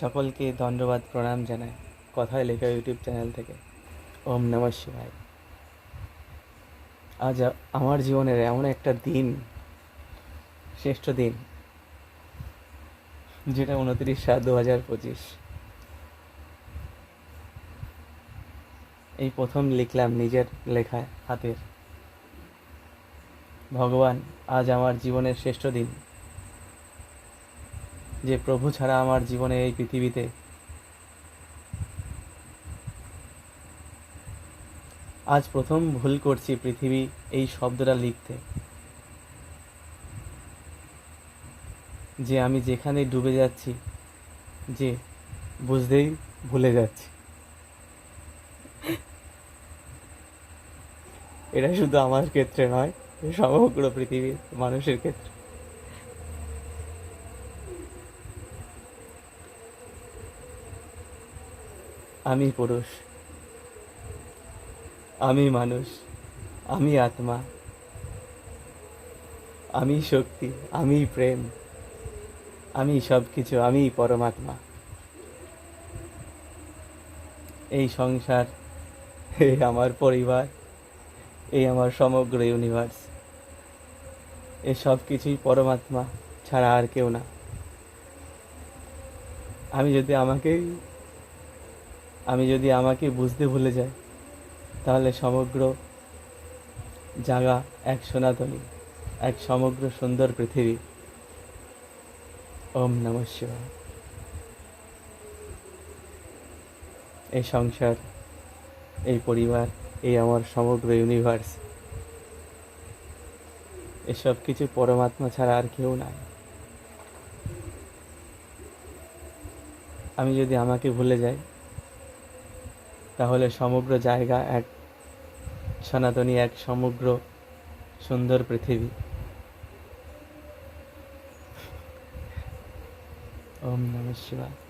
সকলকে ধন্যবাদ, প্রণাম জানাই। কথায় লেখা ইউটিউব চ্যানেল থেকে। ওম নমঃ শিবায়। আজ আমার জীবনের এমন একটা দিন, শ্রেষ্ঠ দিন, যেটা উনত্রিশ সাত দু হাজার পঁচিশ। এই প্রথম লিখলাম নিজের লেখায় হাতের। ভগবান, আজ আমার জীবনের শ্রেষ্ঠ দিন। যে প্রভু ছাড়া আমার জীবনে এই পৃথিবীতে আজ প্রথম ভুল করছি পৃথিবী এই শব্দটা লিখতে। যে আমি যেখানে ডুবে যাচ্ছি, যে বুঝতেই ভুলে যাচ্ছি। এটা শুধু আমার ক্ষেত্রে নয়, সমগ্র পৃথিবীর মানুষের ক্ষেত্রে। আমি পুরুষ। আমি মানুষ। আমি আত্মা। আমি শক্তি। আমি প্রেম। আমি সব কিছু আমি পরমাত্মা। এই সংসার এই আমার পরিবার, এই আমার সমগ্র ইউনিভার্স এই সব কিছুই পরমাত্মা ছাড়া আর কেউ না। আমি যদি আমাকেই আমি যদি আমাকে বুঝতে ভুলে যাই, তাহলে সমগ্র জাগা এক সনাতনী, এক সমগ্র সুন্দর পৃথিবী। ওম নম শিবায়। এই সংসার, এই পরিবার, এই আমার সমগ্র ইউনিভার্স এসব কিছু পরমাত্মা ছাড়া আর কেউ নাই। আমি যদি আমাকে ভুলে যাই তাহলে সমগ্র জায়গা এক সনাতনী এক সমগ্র সুন্দর পৃথিবী। ওম নমঃ শিবায়।